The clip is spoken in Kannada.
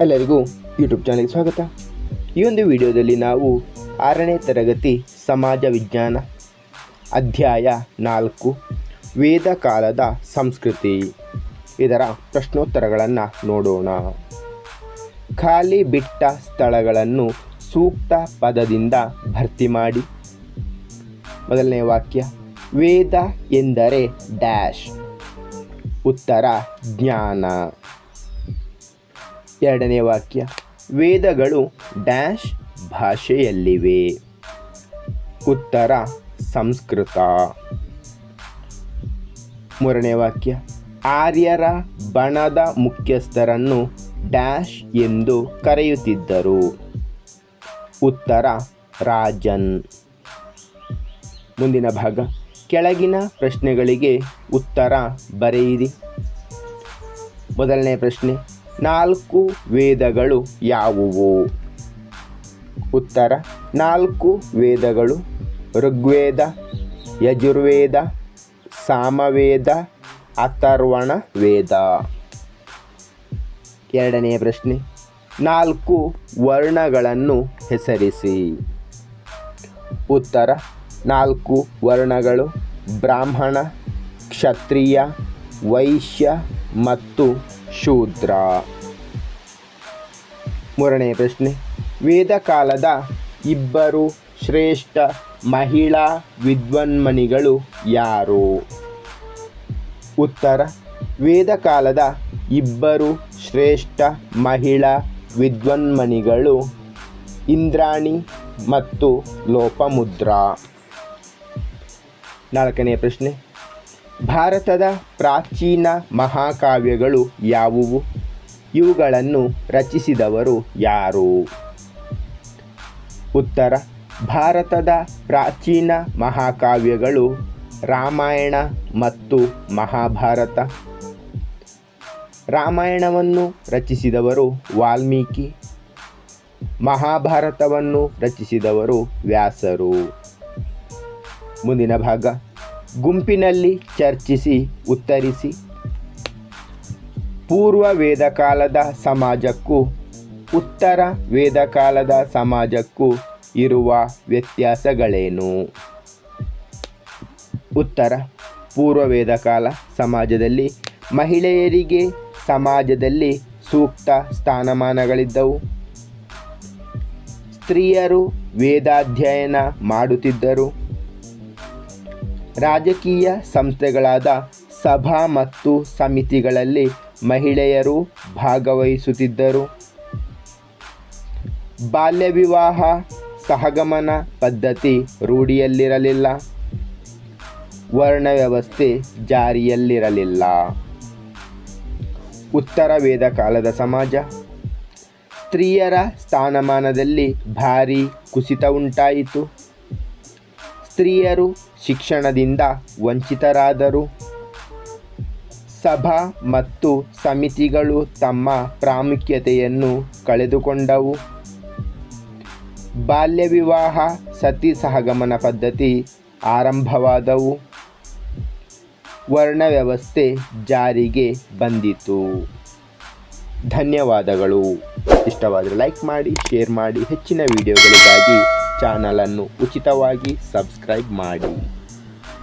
ಎಲ್ಲರಿಗೂ ಯೂಟ್ಯೂಬ್ ಚಾನಲ್ಗೆ ಸ್ವಾಗತ. ಈ ಒಂದು ವಿಡಿಯೋದಲ್ಲಿ ನಾವು ಆರನೇ ತರಗತಿ ಸಮಾಜ ವಿಜ್ಞಾನ ಅಧ್ಯಾಯ ನಾಲ್ಕು, ವೇದ ಕಾಲದ ಸಂಸ್ಕೃತಿ. ಇದರ ಪ್ರಶ್ನೋತ್ತರಗಳನ್ನು ನೋಡೋಣ. ಖಾಲಿ ಬಿಟ್ಟ ಸ್ಥಳಗಳನ್ನು ಸೂಕ್ತ ಪದದಿಂದ ಭರ್ತಿ ಮಾಡಿ. ಮೊದಲನೇ ವಾಕ್ಯ, ವೇದ ಎಂದರೆ ಡ್ಯಾಶ್. ಉತ್ತರ, ಜ್ಞಾನ. ಎರಡನೇ ವಾಕ್ಯ. ವೇದಗಳು ಡ್ಯಾಶ್ ಭಾಷೆಯಲ್ಲಿವೆ. ಉತ್ತರ ಸಂಸ್ಕೃತ. ಮೂರನೇ ವಾಕ್ಯ. ಆರ್ಯರ ಬಣದ ಮುಖ್ಯಸ್ಥರನ್ನು ಡ್ಯಾಶ್ ಎಂದು ಕರೆಯುತ್ತಿದ್ದರು. ಉತ್ತರ ರಾಜನ್. ಮುಂದಿನ ಭಾಗ. ಕೆಳಗಿನ ಪ್ರಶ್ನೆಗಳಿಗೆ ಉತ್ತರ ಬರೆಯಿರಿ. ಮೊದಲನೇ ಪ್ರಶ್ನೆ. ನಾಲ್ಕು ವೇದಗಳು ಯಾವುವು? ಉತ್ತರ, ನಾಲ್ಕು ವೇದಗಳು. ಋಗ್ವೇದ, ಯಜುರ್ವೇದ, ಸಾಮವೇದ ಅಥರ್ವಣ ವೇದ ಎರಡನೆಯ ಪ್ರಶ್ನೆ, ನಾಲ್ಕು ವರ್ಣಗಳನ್ನು ಹೆಸರಿಸಿ. ಉತ್ತರ, ನಾಲ್ಕು ವರ್ಣಗಳು, ಬ್ರಾಹ್ಮಣ, ಕ್ಷತ್ರಿಯ, ವೈಶ್ಯ ಮತ್ತು ಶೂದ್ರ. ಮೂರನೆಯ ಪ್ರಶ್ನೆ, ವೇದಕಾಲದ ಇಬ್ಬರು ಶ್ರೇಷ್ಠ ಮಹಿಳಾ ವಿದ್ವನ್ಮಣಿಗಳು ಯಾರು? ಉತ್ತರ, ವೇದಕಾಲದ ಇಬ್ಬರು ಶ್ರೇಷ್ಠ ಮಹಿಳಾ ವಿದ್ವನ್ಮಣಿಗಳು ಇಂದ್ರಾಣಿ ಮತ್ತು ಲೋಪಮುದ್ರಾ. ನಾಲ್ಕನೆಯ ಪ್ರಶ್ನೆ ಭಾರತದ ಪ್ರಾಚೀನ ಮಹಾಕಾವ್ಯಗಳು ಯಾವುವು? ಇವುಗಳನ್ನು ರಚಿಸಿದವರು ಯಾರು? ಉತ್ತರ, ಭಾರತದ ಪ್ರಾಚೀನ ಮಹಾಕಾವ್ಯಗಳು ರಾಮಾಯಣ ಮತ್ತು ಮಹಾಭಾರತ. ರಾಮಾಯಣವನ್ನು ರಚಿಸಿದವರು ವಾಲ್ಮೀಕಿ. ಮಹಾಭಾರತವನ್ನು ರಚಿಸಿದವರು ವ್ಯಾಸರು. ಮುಂದಿನ ಭಾಗ. ಗುಂಪಿನಲ್ಲಿ ಚರ್ಚಿಸಿ, ಉತ್ತರಿಸಿ. ಪೂರ್ವ ವೇದಕಾಲದ ಸಮಾಜಕ್ಕೂ, ಉತ್ತರ ವೇದಕಾಲದ ಸಮಾಜಕ್ಕೂ ಇರುವ ವ್ಯತ್ಯಾಸಗಳೇನು? ಉತ್ತರ, ಪೂರ್ವ ವೇದಕಾಲ ಸಮಾಜದಲ್ಲಿ ಮಹಿಳೆಯರಿಗೆ ಸಮಾಜದಲ್ಲಿ ಸೂಕ್ತ ಸ್ಥಾನಮಾನಗಳಿದ್ದವು. ಸ್ತ್ರೀಯರು ವೇದಾಧ್ಯಯನ ಮಾಡುತ್ತಿದ್ದರು. ರಾಜಕೀಯ ಸಂಸ್ಥೆಗಳಾದ ಸಭಾ ಮತ್ತು ಸಮಿತಿಗಳಲ್ಲಿ ಮಹಿಳೆಯರು ಭಾಗವಹಿಸುತ್ತಿದ್ದರು. ಬಾಲ್ಯ ವಿವಾಹ ಸಹಗಮನ ಪದ್ಧತಿ ರೂಢಿಯಲ್ಲಿರಲಿಲ್ಲ. ವರ್ಣ ವ್ಯವಸ್ಥೆ ಜಾರಿಯಲ್ಲಿರಲಿಲ್ಲ. ಉತ್ತರ ವೇದ ಕಾಲದ ಸಮಾಜ. ಸ್ತ್ರೀಯರ ಸ್ಥಾನಮಾನದಲ್ಲಿ ಭಾರಿ ಕುಸಿತ ಉಂಟಾಯಿತು. ಸ್ತ್ರೀಯರು ಶಿಕ್ಷಣದಿಂದ ವಂಚಿತರಾದರು. ಸಭಾ ಮತ್ತು ಸಮಿತಿಗಳು ತಮ್ಮ ಪ್ರಾಮುಖ್ಯತೆಯನ್ನು ಕಳೆದುಕೊಂಡವು. ಬಾಲ್ಯ ವಿವಾಹ ಸತಿ ಸಹಗಮನ ಪದ್ಧತಿ ಆರಂಭವಾದವು. ವರ್ಣ ವ್ಯವಸ್ಥೆ ಜಾರಿಗೆ ಬಂದಿತು. ಧನ್ಯವಾದಗಳು. ಇಷ್ಟವಾದರೆ ಲೈಕ್ ಮಾಡಿ ಶೇರ್ ಮಾಡಿ. ಹೆಚ್ಚಿನ ವಿಡಿಯೋಗಳಿಗಾಗಿ ಚಾನಲನ್ನು ಉಚಿತವಾಗಿ ಸಬ್ಸ್ಕ್ರೈಬ್ ಮಾಡಿ.